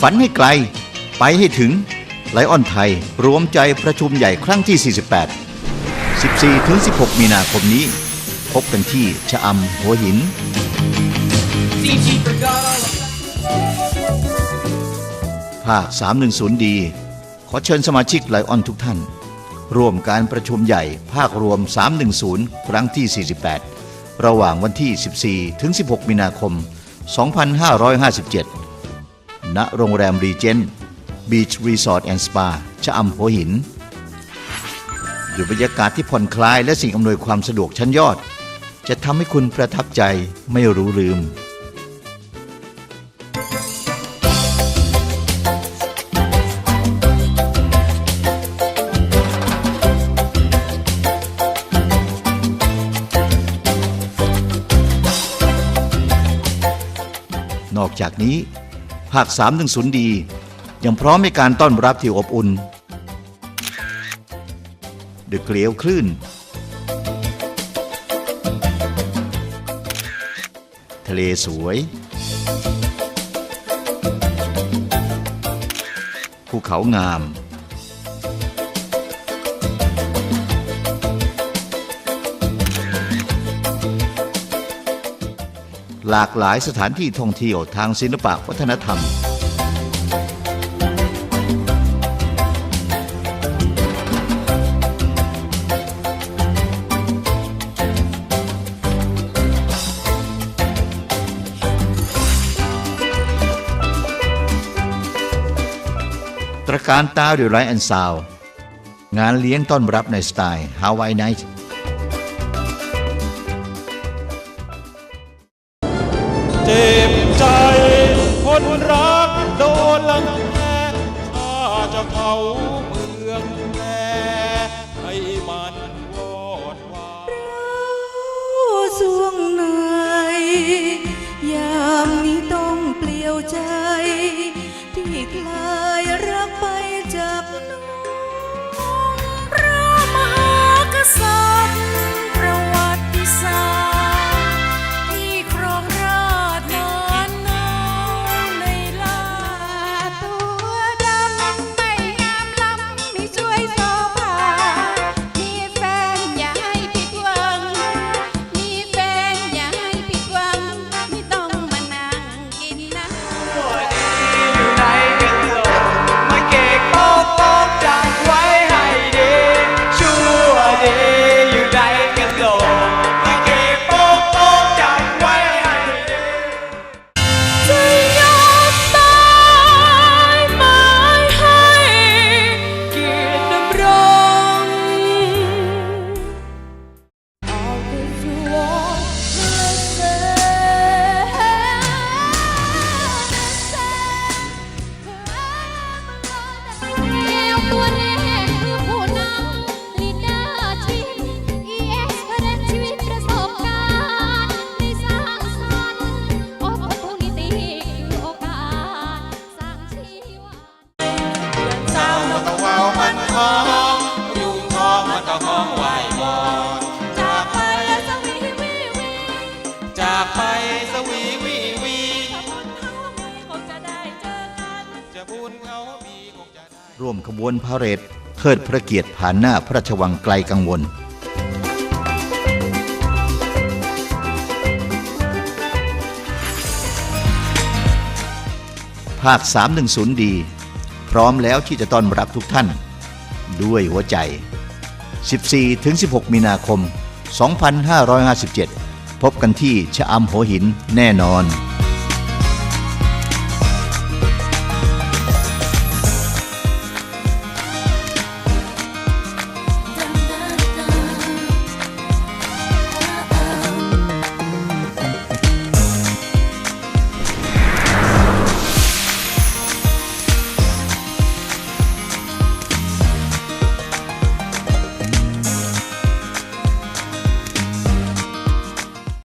ฝันให้ไกล ไปให้ถึงไลออนไทย รวมใจประชุมใหญ่ครั้งที่ 48 14-16 มีนาคมนี้ พบกันที่ชะอำหัวหิน ภาค 310 ดี ขอเชิญสมาชิกไลออนทุกท่าน ร่วมการประชุมใหญ่ภาครวม 310 ครั้งที่ 48 ระหว่างวันที่ 14 ถึง 16 มีนาคม 2557 ณโรงแรมรีเจนต์บีชรีสอร์ทแอนด์สปาชะอำหัวหินด้วยบรรยากาศที่ผ่อนคลายและสิ่งอำนวยความสะดวกชั้นยอด จะทำให้คุณประทับใจไม่รู้ลืม นอกจากนี้ ภาค 310 ดี ยังพร้อมในการต้อนรับที่อบอุ่นเดือเกลียวคลื่น ทะเลสวย ภูเขางาม หลากหลายสถานที่ท่องเที่ยวทางศิลปะวัฒนธรรม ตระการตาด้วยไรแอนซาว งานเลี้ยงต้อนรับในสไตล์ฮาวายไนท์ คนรักโดนลังแกข้าจะเผาเมืองแพร่ให้มันวอดวาย สวงหนย ร่วมขบวนพาเหรดเทิดพระเกียรติผ่านหน้าพระราชวังไกลกังวล ภาค 310 ดี พร้อมแล้วที่จะต้อนรับทุกท่าน ด้วยหัวใจ 14-16 มีนาคม 2557 พบกันที่ชะอำหัวหินแน่นอน